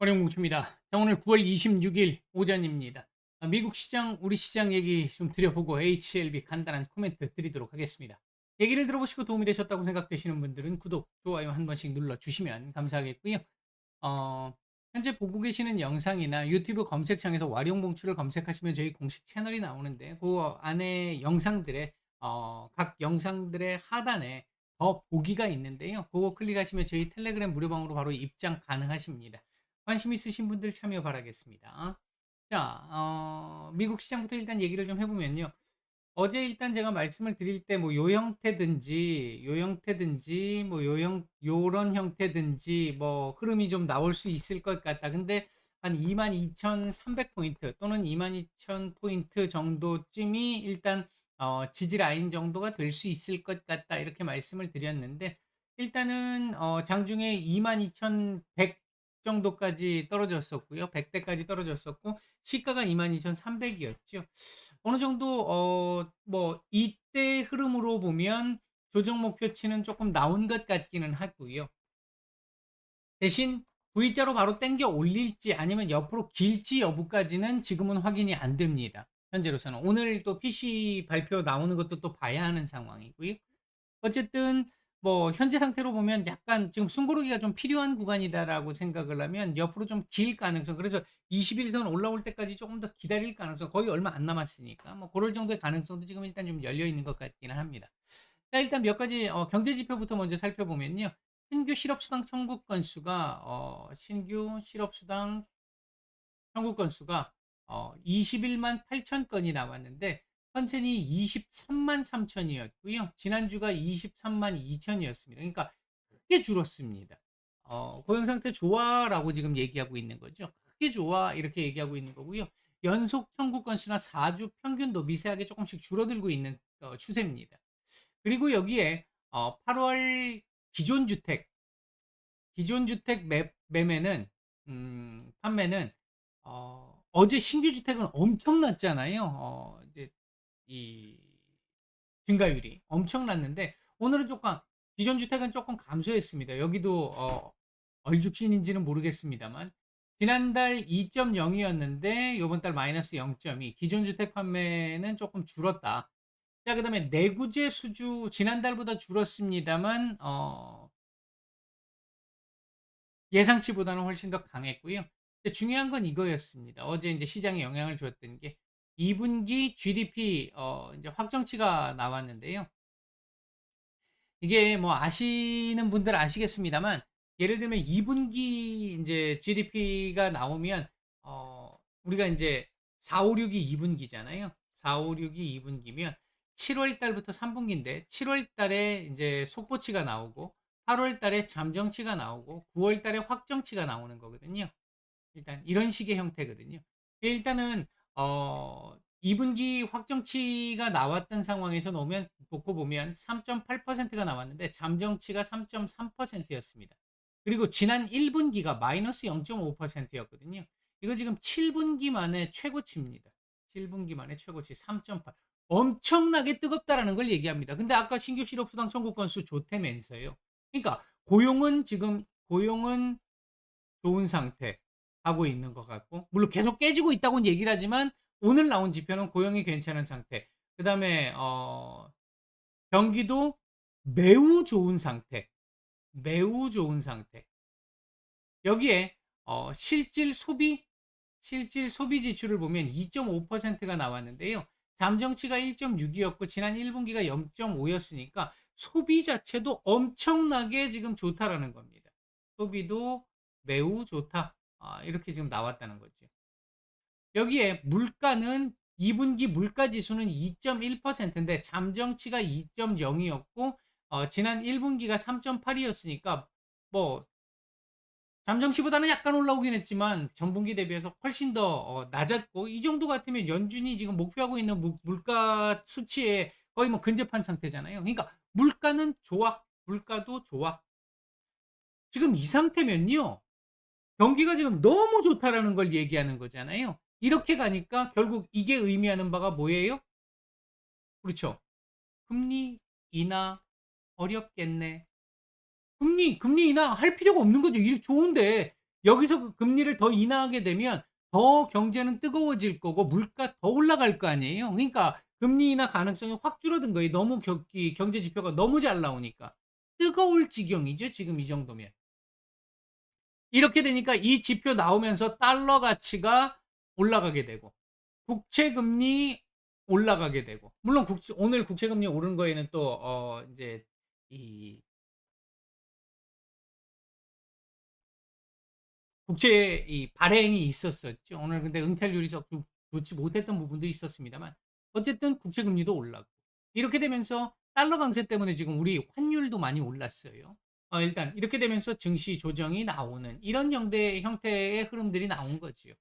허령뭉치입니다. 자, 오늘 9월 26일 오전입니다. 아, 미국 시장, 우리 시장 얘기 좀 드려보고 HLB 간단한 코멘트 드리도록 하겠습니다. 얘기를 들어보시고 도움이 되셨다고 생각되시는 분들은 구독, 좋아요 한 번씩 눌러주시면 감사하겠고요. 어, 현재 보고 계시는 영상이나 유튜브 검색창에서 와룡봉추를 검색하시면 저희 공식 채널이 나오는데 그 안에 영상들의 어, 각 영상들의 하단에 더 보기가 있는데요. 그거 클릭하시면 저희 텔레그램 무료방으로 바로 입장 가능하십니다. 관심 있으신 분들 참여 바라겠습니다. 자, 어, 미국 시장부터 일단 얘기를 좀 해보면요. 어제 일단 제가 말씀을 드릴 때 뭐 요 형태든지 요 형태든지 뭐 요형 요런 형태든지 뭐 흐름이 좀 나올 수 있을 것 같다. 근데 한 22,300포인트 또는 22,000포인트 정도쯤이 일단 어, 지지 라인 정도가 될 수 있을 것 같다. 이렇게 말씀을 드렸는데 일단은 어, 장중에 22,100 정도까지 떨어졌었고요. 100대까지 떨어졌었고 시가가 22,300이었죠. 어느 정도 어 뭐 이때 흐름으로 보면 조정 목표치는 조금 나온 것 같기는 하고요. 대신 V자로 바로 당겨 올릴지 아니면 옆으로 길지 여부까지는 지금은 확인이 안 됩니다. 현재로서는 오늘 또 PC 발표 나오는 것도 또 봐야 하는 상황이고요. 어쨌든 뭐 현재 상태로 보면 약간 지금 숨고르기가 좀 필요한 구간이다라고 생각을 하면 옆으로 좀 길 가능성 그래서 21선 올라올 때까지 조금 더 기다릴 가능성 거의 얼마 안 남았으니까 뭐 그럴 정도의 가능성도 지금 일단 좀 열려 있는 것 같기는 합니다. 자 일단 몇 가지 어, 경제 지표부터 먼저 살펴보면요. 신규 실업수당 청구 건수가 어, 신규 실업수당 청구 건수가 어, 21만 8천 건이 나왔는데 현재이 23만 3천이었고요. 지난주가 23만 2천이었습니다. 그러니까 크게 줄었습니다. 어, 고용 상태 좋아라고 지금 얘기하고 있는 거죠. 크게 좋아 이렇게 얘기하고 있는 거고요. 연속 청구 건수나 4주 평균도 미세하게 조금씩 줄어들고 있는 어, 추세입니다. 그리고 여기에 어, 8월 기존 주택 기존 주택 매, 매매는 음, 판매는 어, 어제 신규 주택은 엄청났잖아요. 어, 이제 이 증가율이 엄청났는데 오늘은 조금 기존 주택은 조금 감소했습니다. 여기도 어, 얼죽신인지는 모르겠습니다만 지난달 2.0이었는데 이번 달 마이너스 0.2 기존 주택 판매는 조금 줄었다. 자 그다음에 내구재 수주 지난달보다 줄었습니다만 어, 예상치보다는 훨씬 더 강했고요. 중요한 건 이거였습니다. 어제 이제 시장에 영향을 주었던 게 2분기 GDP 어 이제 확정치가 나왔는데요. 이게 뭐 아시는 분들 아시겠습니다만 예를 들면 2분기 이제 GDP가 나오면 어 우리가 이제 4, 5, 6이 2분기잖아요. 4, 5, 6이 2분기면 7월 달부터 3분기인데 7월 달에 이제 속보치가 나오고 8월 달에 잠정치가 나오고 9월 달에 확정치가 나오는 거거든요. 일단 이런 식의 형태거든요. 일단은 어 2분기 확정치가 나왔던 상황에서 놓으면 놓고 보면 3.8%가 나왔는데 잠정치가 3.3%였습니다. 그리고 지난 1분기가 마이너스 0.5%였거든요. 이거 지금 7분기 만에 최고치입니다. 7분기 만에 최고치 3.8. 엄청나게 뜨겁다라는 걸 얘기합니다. 근데 아까 신규 실업수당 청구 건수 좋다면서요. 그러니까 고용은 지금 고용은 좋은 상태 하고 있는 것 같고 물론 계속 깨지고 있다고는 얘기를 하지만 오늘 나온 지표는 고용이 괜찮은 상태. 그 다음에 어, 경기도 매우 좋은 상태. 매우 좋은 상태. 여기에 어, 실질 소비 실질 소비 지출을 보면 2.5%가 나왔는데요. 잠정치가 1.6이었고 지난 1분기가 0.5였으니까 소비 자체도 엄청나게 지금 좋다라는 겁니다. 소비도 매우 좋다. 아, 이렇게 지금 나왔다는 거죠. 여기에 물가는 2분기 물가 지수는 2.1%인데 잠정치가 2.0이었고 어, 지난 1분기가 3.8이었으니까 뭐 잠정치보다는 약간 올라오긴 했지만 전분기 대비해서 훨씬 더 어, 낮았고 이 정도 같으면 연준이 지금 목표하고 있는 무, 물가 수치에 거의 뭐 근접한 상태잖아요. 그러니까 물가는 좋아. 물가도 좋아. 지금 이 상태면요. 경기가 지금 너무 좋다라는 걸 얘기하는 거잖아요. 이렇게 가니까 결국 이게 의미하는 바가 뭐예요? 그렇죠. 금리 인하 어렵겠네. 금리 금리 인하 할 필요가 없는 거죠. 이렇게 좋은데 여기서 그 금리를 더 인하하게 되면 더 경제는 뜨거워질 거고 물가 더 올라갈 거 아니에요. 그러니까 금리 인하 가능성이 확 줄어든 거예요. 너무 겨, 이 경제 지표가 너무 잘 나오니까 뜨거울 지경이죠. 지금 이 정도면. 이렇게 되니까 이 지표 나오면서 달러 가치가 올라가게 되고 국채 금리 올라가게 되고 물론 국채, 오늘 국채 금리 오른 거에는 또 어, 이제 이 국채 이 발행이 있었었죠. 오늘 근데 응찰률이 좀 좋지 못했던 부분도 있었습니다만 어쨌든 국채 금리도 올랐고 이렇게 되면서 달러 강세 때문에 지금 우리 환율도 많이 올랐어요. 어, 일단 이렇게 되면서 증시 조정이 나오는 이런 형태, 형태의 흐름들이 나온 거지요.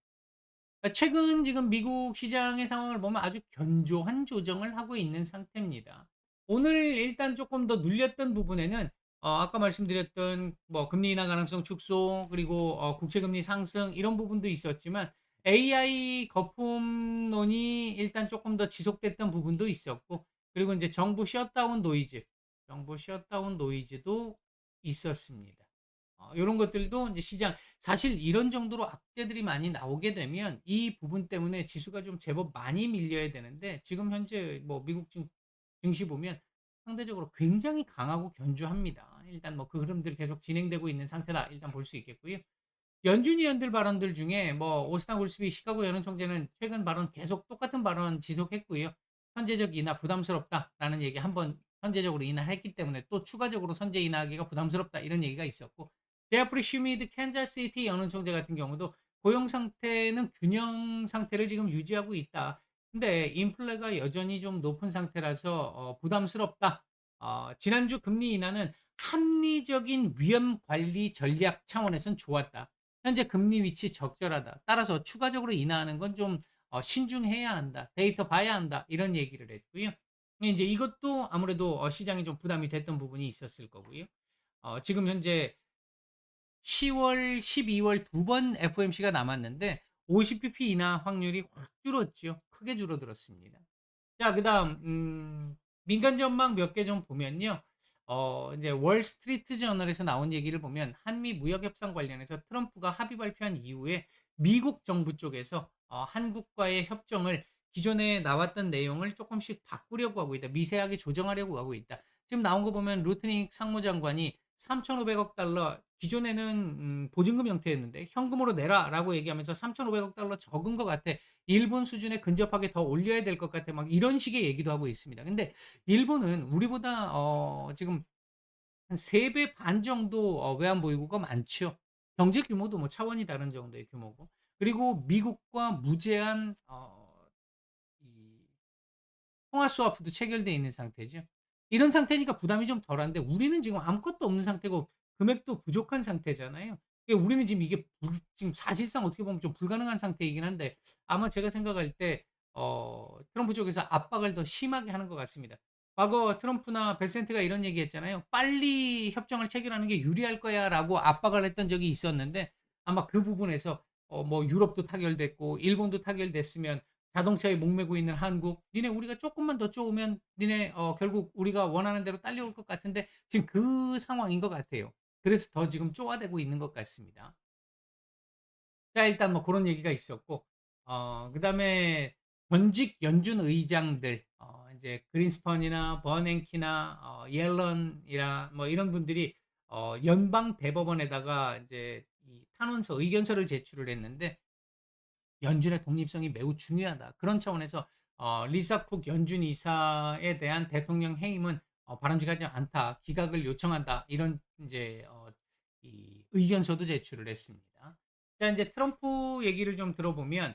그러니까 최근 지금 미국 시장의 상황을 보면 아주 견조한 조정을 하고 있는 상태입니다. 오늘 일단 조금 더 눌렸던 부분에는 어, 아까 말씀드렸던 뭐 금리 인하 가능성 축소 그리고 어, 국채 금리 상승 이런 부분도 있었지만 AI 거품론이 일단 조금 더 지속됐던 부분도 있었고 그리고 이제 정부 셧다운 노이즈, 정부 셧다운 노이즈도 있었습니다. 어, 이런 것들도 이제 시장 사실 이런 정도로 악재들이 많이 나오게 되면 이 부분 때문에 지수가 좀 제법 많이 밀려야 되는데 지금 현재 뭐 미국 증, 증시 보면 상대적으로 굉장히 강하고 견주합니다. 일단 뭐 그 흐름들 계속 진행되고 있는 상태다. 일단 볼 수 있겠고요. 연준 위원들 발언들 중에 뭐 오스탄 굴스비 시카고 연은 총재는 최근 발언 계속 똑같은 발언 지속했고요. 선제적 인하 부담스럽다라는 얘기 한번 선제적으로 인하했기 때문에 또 추가적으로 선제 인하하기가 부담스럽다 이런 얘기가 있었고 제프리 슈미드 캔자시티 연은 총재 같은 경우도 고용 상태는 균형 상태를 지금 유지하고 있다. 근데 인플레가 여전히 좀 높은 상태라서 어, 부담스럽다. 어, 지난주 금리 인하는 합리적인 위험 관리 전략 차원에선 좋았다. 현재 금리 위치 적절하다. 따라서 추가적으로 인하하는 건좀 어, 신중해야 한다. 데이터 봐야 한다. 이런 얘기를 했고요. 이제 이것도 아무래도 어, 시장이 좀 부담이 됐던 부분이 있었을 거고요. 어, 지금 현재 10월, 12월 두 번 FOMC가 남았는데 50bp 인하 확률이 확 줄었죠. 크게 줄어들었습니다. 자, 그다음 음, 민간 전망 몇 개 좀 보면요. 어, 이제 월스트리트 저널에서 나온 얘기를 보면 한미 무역 협상 관련해서 트럼프가 합의 발표한 이후에 미국 정부 쪽에서 어, 한국과의 협정을 기존에 나왔던 내용을 조금씩 바꾸려고 하고 있다. 미세하게 조정하려고 하고 있다. 지금 나온 거 보면 루트닉 상무장관이 3,500억 달러 기존에는 음, 보증금 형태였는데 현금으로 내라라고 얘기하면서 3,500억 달러 적은 것 같아. 일본 수준에 근접하게 더 올려야 될 것 같아. 막 이런 식의 얘기도 하고 있습니다. 근데 일본은 우리보다 어, 지금 한 3배 반 정도 어, 외환 보유고가 많죠. 경제 규모도 뭐 차원이 다른 정도의 규모고. 그리고 미국과 무제한 어, 이 통화 스와프도 체결돼 있는 상태죠. 이런 상태니까 부담이 좀 덜한데 우리는 지금 아무것도 없는 상태고 금액도 부족한 상태잖아요. 우리는 지금 이게 불, 지금 사실상 어떻게 보면 좀 불가능한 상태이긴 한데 아마 제가 생각할 때 어, 트럼프 쪽에서 압박을 더 심하게 하는 것 같습니다. 과거 트럼프나 베센트가 이런 얘기 했잖아요. 빨리 협정을 체결하는 게 유리할 거야 라고 압박을 했던 적이 있었는데 아마 그 부분에서 어, 뭐 유럽도 타결됐고 일본도 타결됐으면 자동차에 목매고 있는 한국 니네 우리가 조금만 더 쪼으면 니네 어, 결국 우리가 원하는 대로 딸려올 것 같은데 지금 그 상황인 것 같아요. 그래서 더 지금 쪼아대고 있는 것 같습니다. 자 일단 뭐 그런 얘기가 있었고 어, 그 다음에 전직 연준 의장들 어, 이제 그린스펀이나 버냉키나 어, 옐런이나 뭐 이런 분들이 어, 연방 대법원에다가 이제 이 탄원서 의견서를 제출을 했는데 연준의 독립성이 매우 중요하다. 그런 차원에서 어, 리사 쿡 연준 이사에 대한 대통령 해임은 어, 바람직하지 않다. 기각을 요청한다. 이런 이제 어, 이 의견서도 제출을 했습니다. 자 이제 트럼프 얘기를 좀 들어보면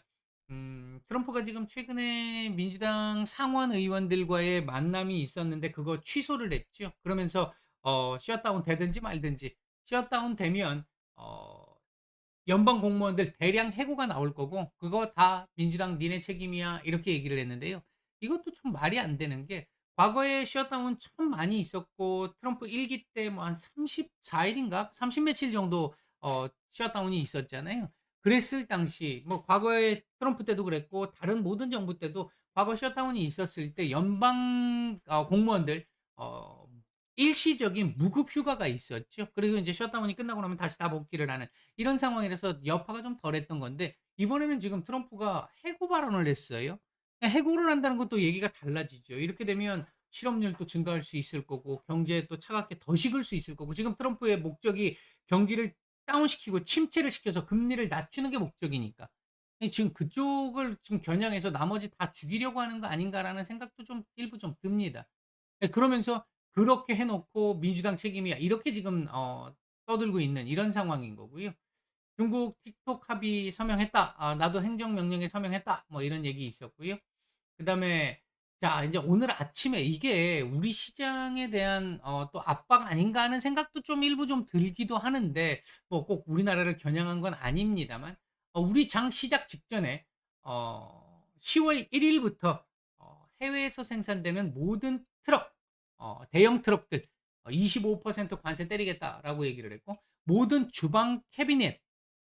음, 트럼프가 지금 최근에 민주당 상원 의원들과의 만남이 있었는데 그거 취소를 했죠. 그러면서 어, 셧다운 되든지 말든지 셧다운 되면 어, 연방 공무원들 대량 해고가 나올 거고 그거 다 민주당 니네 책임이야 이렇게 얘기를 했는데요. 이것도 좀 말이 안 되는 게 과거에 셧다운 참 많이 있었고 트럼프 1기 때 뭐 한 34일인가 30 며칠 정도 어 셧다운이 있었잖아요. 그랬을 당시 뭐 과거에 트럼프 때도 그랬고 다른 모든 정부 때도 과거 셧다운이 있었을 때 연방 어, 공무원들 어 일시적인 무급 휴가가 있었죠. 그리고 이제 셧다운이 끝나고 나면 다시 다 복귀를 하는 이런 상황이라서 여파가 좀 덜했던 건데 이번에는 지금 트럼프가 해고 발언을 했어요. 해고를 한다는 것도 얘기가 달라지죠. 이렇게 되면 실업률도 증가할 수 있을 거고 경제에 또 차갑게 더 식을 수 있을 거고 지금 트럼프의 목적이 경기를 다운시키고 침체를 시켜서 금리를 낮추는 게 목적이니까 예 지금 그쪽을 지금 겨냥해서 '나머지 다 죽이려고 하는 거 아닌가.'라는 생각도 좀 일부 좀 듭니다. 예 그러면서 그렇게 해 놓고 "민주당 책임이야." 이렇게 지금 어 떠들고 있는 이런 상황인 거고요. 중국 틱톡 합의 서명했다. 아 "나도 행정명령에 서명했다." 뭐 이런 얘기 있었고요. 그 다음에 자 인제 오늘 아침에 이게 '우리 시장에 대한 어 또 압박 아닌가.' 하는 생각도 좀 일부 좀 들기도 하는데 뭐 꼭 우리나라를 겨냥한 건 아닙니다만 어 우리 장 시작 직전에 어 10월 1 일부터 어 해외에서 생산되는 모든 어 대형 트럭들 어 "25% 관세 때리겠다."라고 얘기를 했고 모든 주방 캐비넷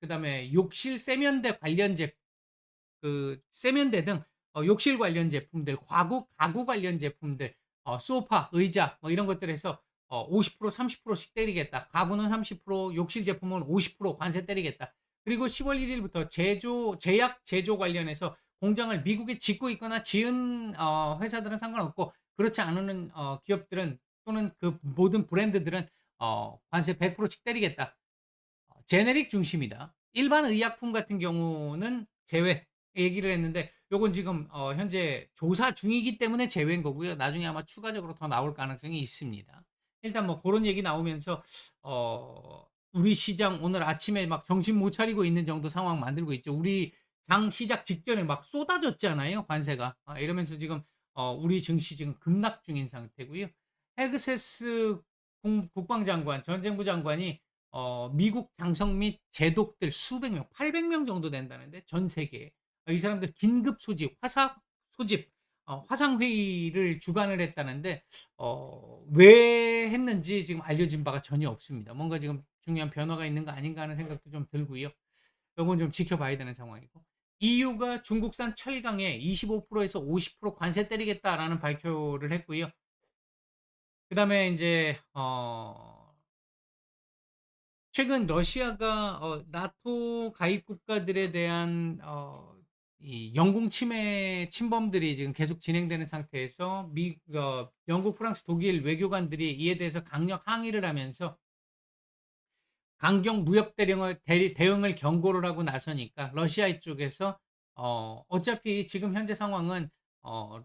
그다음에 욕실 세면대 관련 제그 세면대 등 어 욕실 관련 제품들, 가구 가구 관련 제품들, 어 소파, 의자 뭐 이런 것들에서 어 50% 30%씩 때리겠다. 가구는 30% 욕실 제품은 50% 관세 때리겠다. 그리고 10월 1 일부터 제조 제약 제조 관련해서 공장을 미국에 짓고 있거나 지은 어 회사들은 상관없고 그렇지 않은 어 기업들은 또는 그 모든 브랜드들은 어 관세 100%씩 때리겠다. 어 제네릭 중심이다. 일반 의약품 같은 경우는 제외 얘기를 했는데 요건 지금 어 현재 조사 중이기 때문에 제외인 거고요. 나중에 아마 추가적으로 더 나올 가능성이 있습니다. 일단 뭐 고런 얘기 나오면서 어 우리 시장 오늘 아침에 막 정신 못 차리고 있는 정도 상황 만들고 있죠. 우리 장 시작 직전에 막 쏟아졌잖아요, 관세가. 아 이러면서 지금 어 우리 증시 지금 급락 중인 상태고요. 헤그세스 국 국방장관 전쟁부 장관이 어 미국 장성 및 제독들 수백 명, 800명 정도 된다는데 전 세계에. 어이 사람들 긴급 소집, 화사 소집, 어 화상 회의를 주관을 했다는데 어 왜 했는지 지금 알려진 바가 전혀 없습니다. 뭔가 지금 중요한 변화가 있는 거 아닌가 하는 생각도 좀 들고요. 요건 좀 지켜봐야 되는 상황이고. EU가 중국산 철강에 25% 에서 50% 관세 때리겠다라는 발표를 했고요. 그 다음에 인제 어 최근 러시아가 어 나토 가입 국가들에 대한 어이 영공 침해 침범들이 지금 계속 진행되는 상태에서 미 어 영국, 프랑스, 독일 외교관들이 이에 대해서 강력 항의를 하면서 강경 무역 대리 대응을 경고를 하고 나서니까 러시아 쪽에서 어 어차피 지금 현재 상황은 어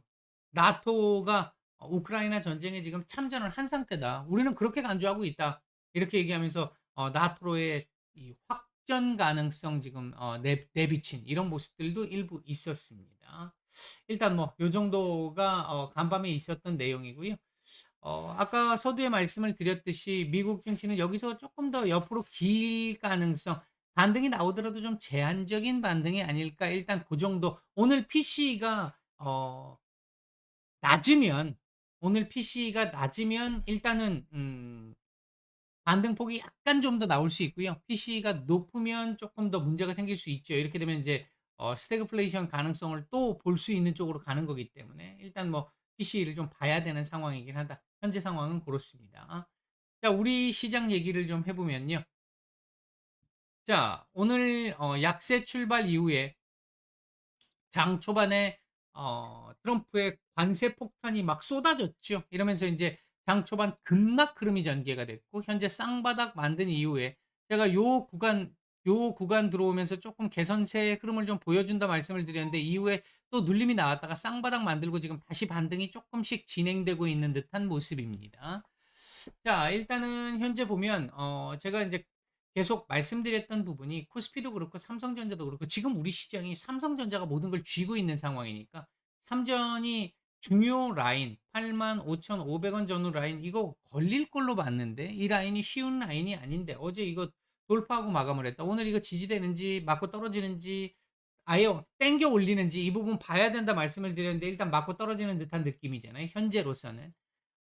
"나토가 어 우크라이나 전쟁에 지금 참전을 한 상태다. 우리는 그렇게 간주하고 있다." 이렇게 얘기하면서 어 나토로의 이 확전 가능성 지금 어 내 내비친 이런 모습들도 일부 있었습니다. 일단 뭐 요 정도가 어 간밤에 있었던 내용이고요. 어 아까 서두에 말씀을 드렸듯이 미국 증시는 여기서 조금 더 옆으로 길 가능성 반등이 나오더라도 좀 제한적인 반등이 아닐까 일단 그 정도 오늘 PC가 어 낮으면 오늘 PC가 낮으면 일단은 음 반등폭이 약간 좀 더 나올 수 있고요. PC가 높으면 조금 더 문제가 생길 수 있죠. 이렇게 되면 이제 어 스태그플레이션 가능성을 또 볼 수 있는 쪽으로 가는 거기 때문에 일단 뭐 PC를 좀 봐야 되는 상황이긴 하다. 현재 상황은 그렇습니다. 자 우리 시장 얘기를 좀 해 보면요. 자 오늘 어 약세 출발 이후에 장 초반에 어 트럼프의 관세 폭탄이 막 쏟아졌죠. 이러면서 인제 장 초반 급락 흐름이 전개가 됐고 현재 쌍바닥 만든 이후에 제가 요 구간 요 구간 들어오면서 쪼끔 개선세 흐름을 좀 보여준다 말씀을 드렸는데 이후에 또 눌림이 나왔다가 쌍바닥 만들고 지금 다시 반등이 쪼끔씩 진행되고 있는 듯한 모습입니다. 자 일단은 현재 보면 어 제가 인제 계속 말씀드렸던 부분이 코스피도 그렇고 삼성전자도 그렇고 지금 우리 시장이 삼성전자가 모든 걸 쥐고 있는 상황이니까 삼전이 중요 라인 85,500원 전후 라인 이거 걸릴 걸로 봤는데 이 라인이 쉬운 라인이 아닌데 어제 이거 돌파하고 마감을 했다. 오늘 이거 지지되는지 맞고 떨어지는지 아예 땡겨 올리는지 이 부분 봐야 된다 말씀을 드렸는데 일단 맞고 떨어지는 듯한 느낌이잖아요. 현재로서는.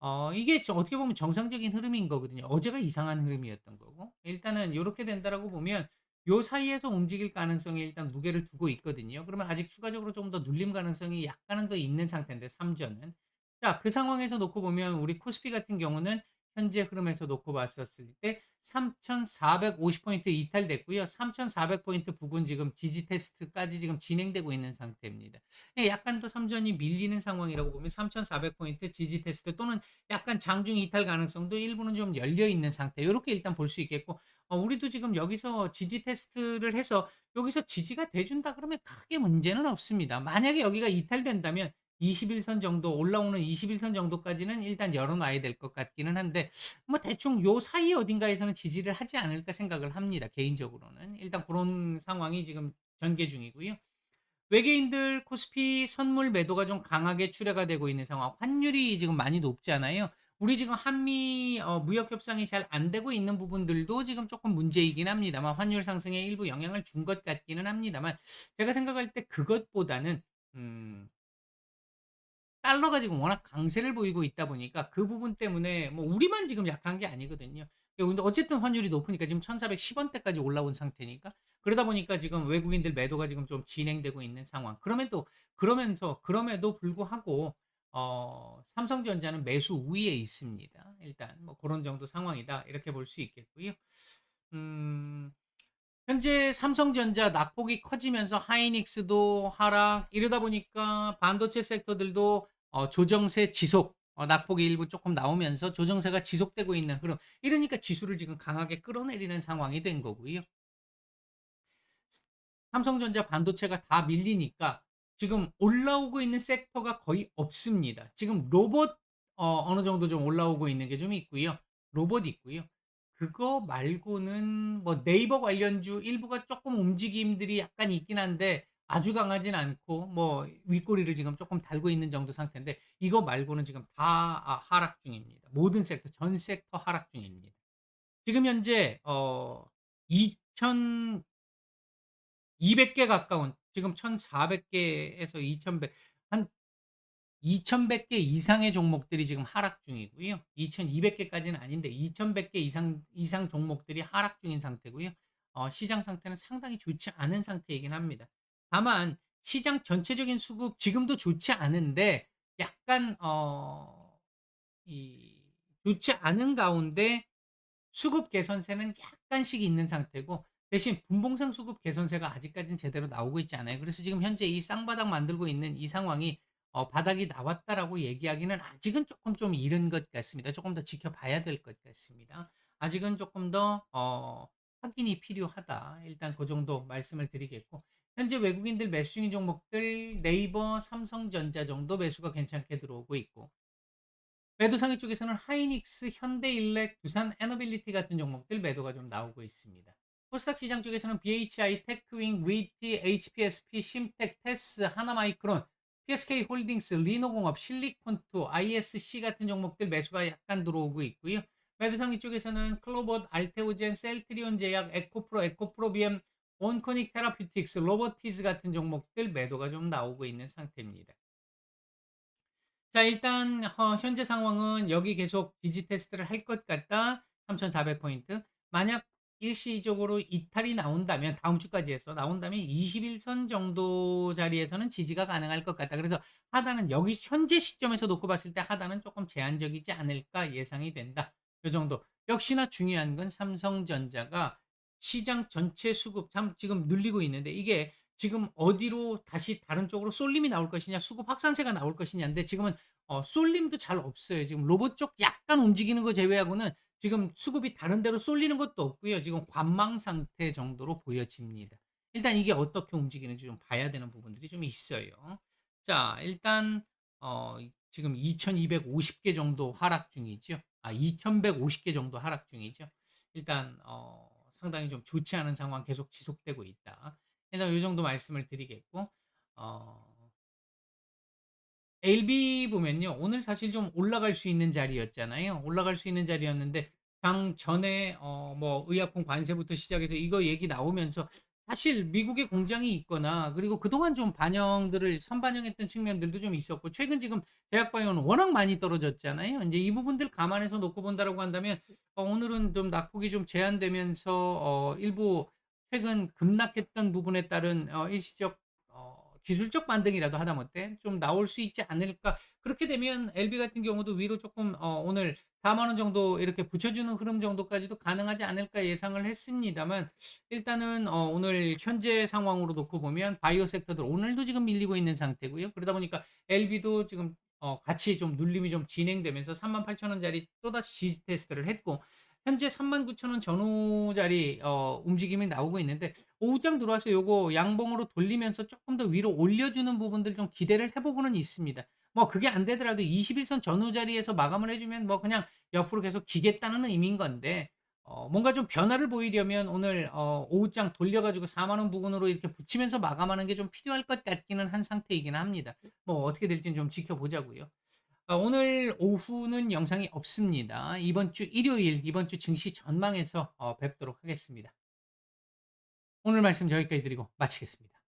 어 이게 저 어떻게 보면 정상적인 흐름인 거거든요. 어제가 이상한 흐름이었던 거고. 일단은 요렇게 된다라고 보면 요 사이에서 움직일 가능성이 일단 무게를 두고 있거든요. 그러면 아직 추가적으로 좀 더 눌림 가능성이 약간은 더 있는 상태인데 삼전은. 자 그 상황에서 놓고 보면 우리 코스피 같은 경우는 현재 흐름에서 놓고 봤었을 때 3,450포인트 이탈됐고요. 3,400포인트 부근 지금 지지 테스트까지 지금 진행되고 있는 상태입니다. 예, 약간 더 삼전이 밀리는 상황이라고 보면 3,400포인트 지지 테스트 또는 약간 장중 이탈 가능성도 일부는 좀 열려 있는 상태. 이렇게 일단 볼 수 있겠고, 어, 우리도 지금 여기서 지지 테스트를 해서 여기서 지지가 돼준다 그러면 크게 문제는 없습니다. 만약에 여기가 이탈된다면 21선 정도 올라오는 21선 정도까지는 일단 열어놔야 될 것 같기는 한데 뭐 대충 요 사이 어딘가에서는 지지를 하지 않을까 생각을 합니다. 개인적으로는 일단 그런 상황이 지금 전개 중이고요. 외계인들 코스피 선물 매도가 좀 강하게 출회가 되고 있는 상황. 환율이 지금 많이 높잖아요. 우리 지금 한미 어, 무역 협상이 잘 안 되고 있는 부분들도 지금 조금 문제이긴 합니다만 환율 상승에 일부 영향을 준 것 같기는 합니다만 제가 생각할 때 그것보다는 음, 달러가 지금 워낙 강세를 보이고 있다 보니까 그 부분 때문에 뭐 우리만 지금 약한 게 아니거든요. 근데 어쨌든 환율이 높으니까 지금 1,410원대까지 올라온 상태니까 그러다 보니까 지금 외국인들 매도가 지금 좀 진행되고 있는 상황. 그럼에도 그러면서 그럼에도 불구하고 어, 삼성전자는 매수 우위에 있습니다. 일단 뭐 그런 정도 상황이다 이렇게 볼 수 있겠고요. 음, 현재 삼성전자 낙폭이 커지면서 하이닉스도 하락 이러다 보니까 반도체 섹터들도 어, 조정세 지속 어, 낙폭이 일부 조금 나오면서 조정세가 지속되고 있는 흐름 이러니까 지수를 지금 강하게 끌어내리는 상황이 된 거고요. 삼성전자 반도체가 다 밀리니까 지금 올라오고 있는 섹터가 거의 없습니다. 지금 로봇 어, 어느 정도 좀 올라오고 있는 게 좀 있고요. 로봇 있고요. 그거 말고는 뭐 네이버 관련주 일부가 조금 움직임들이 약간 있긴 한데 아주 강하진 않고 뭐 윗꼬리를 지금 조금 달고 있는 정도 상태인데 이거 말고는 지금 다 아, 하락 중입니다. 모든 섹터 전 섹터 하락 중입니다. 지금 현재 어 2,200개 가까운 지금 1,400개에서 2,100 한 2,100개 이상의 종목들이 지금 하락 중이고요. 2,200개까지는 아닌데 2,100개 이상 이상 종목들이 하락 중인 상태고요. 어, 시장 상태는 상당히 좋지 않은 상태이긴 합니다. 다만 시장 전체적인 수급 지금도 좋지 않은데 약간 어, 이 좋지 않은 가운데 수급 개선세는 약간씩 있는 상태고 대신 분봉상 수급 개선세가 아직까지는 제대로 나오고 있지 않아요. 그래서 지금 현재 이 쌍바닥 만들고 있는 이 상황이 어, 바닥이 나왔다라고 얘기하기는 아직은 조금 좀 이른 것 같습니다. 조금 더 지켜봐야 될 것 같습니다. 아직은 조금 더 어, 확인이 필요하다. 일단 그 정도 말씀을 드리겠고 현재 외국인들 매수 중인 종목들 네이버, 삼성전자 정도 매수가 괜찮게 들어오고 있고 매도 상위 쪽에서는 하이닉스, 현대일렉, 두산 에너빌리티 같은 종목들 매도가 좀 나오고 있습니다. 코스닥 시장 쪽에서는 BHI, 테크윙, 위티, HPSP, 심텍, 테스, 하나마이크론, PSK 홀딩스, 리노공업, 실리콘투, ISC 같은 종목들 매수가 약간 들어오고 있고요. 매도 상위 쪽에서는 클로봇, 알테오젠, 셀트리온 제약, 에코프로, 에코프로비엠, 온코닉 테라피틱스, 로버티즈 같은 종목들 매도가 좀 나오고 있는 상태입니다. 자, 일단 어, 현재 상황은 여기 계속 지지 테스트를 할 것 같다. 3,400포인트. 만약 일시적으로 이탈이 나온다면 다음 주까지 해서 나온다면 21선 정도 자리에서는 지지가 가능할 것 같다. 그래서 하단은 여기 현재 시점에서 놓고 봤을 때 하단은 조금 제한적이지 않을까 예상이 된다. 이 정도. 역시나 중요한 건 삼성전자가 시장 전체 수급 참 지금 늘리고 있는데 이게 지금 어디로 다시 다른 쪽으로 쏠림이 나올 것이냐 수급 확산세가 나올 것이냐인데 지금은 어, 쏠림도 잘 없어요. 지금 로봇 쪽 약간 움직이는 거 제외하고는 지금 수급이 다른 데로 쏠리는 것도 없고요. 지금 관망 상태 정도로 보여집니다. 일단 이게 어떻게 움직이는지 좀 봐야 되는 부분들이 좀 있어요. 자, 일단 어, 지금 2250개 정도 하락 중이죠. 아, 2150개 정도 하락 중이죠. 일단 어, 상당히 좀 좋지 않은 상황 계속 지속되고 있다. 일단 이 정도 말씀을 드리겠고 어, LB 보면요. 오늘 사실 좀 올라갈 수 있는 자리였잖아요. 올라갈 수 있는 자리였는데 장 전에 어 뭐 의약품 관세부터 시작해서 이거 얘기 나오면서 사실 미국의 공장이 있거나 그리고 그동안 좀 반영들을 선반영했던 측면들도 좀 있었고 최근 지금 제약 바이오는 워낙 많이 떨어졌잖아요. 이제 이 부분들 감안해서 놓고 본다라고 한다면 어 오늘은 좀 낙폭이 좀 제한되면서 어 일부 최근 급락했던 부분에 따른 어 일시적 어 기술적 반등이라도 하다못해 좀 나올 수 있지 않을까. 그렇게 되면 LB 같은 경우도 위로 조금 어 오늘 4만 원 정도 이렇게 붙여주는 흐름 정도까지도 가능하지 않을까 예상을 했습니다만 일단은 어 오늘 현재 상황으로 놓고 보면 바이오 섹터들 오늘도 지금 밀리고 있는 상태고요. 그러다 보니까 LB도 지금 어 같이 좀 눌림이 좀 진행되면서 38,000원짜리 또다시 지지 테스트를 했고 현재 39,000원 전후 자리 어 움직임이 나오고 있는데 오후장 들어와서 요거 양봉으로 돌리면서 조금 더 위로 올려주는 부분들 좀 기대를 해보고는 있습니다. 뭐 그게 안 되더라도 21선 전후 자리에서 마감을 해주면 뭐 그냥 옆으로 계속 기겠다는 의미인 건데 어 뭔가 좀 변화를 보이려면 오늘 어 오후장 돌려가지고 4만 원 부근으로 이렇게 붙이면서 마감하는 게 좀 필요할 것 같기는 한 상태이긴 합니다. 뭐 어떻게 될지는 좀 지켜보자고요. 아, 오늘 오후는 영상이 없습니다. 이번 주 일요일, 이번 주 증시 전망에서 어, 뵙도록 하겠습니다. 오늘 말씀 여기까지 드리고 마치겠습니다.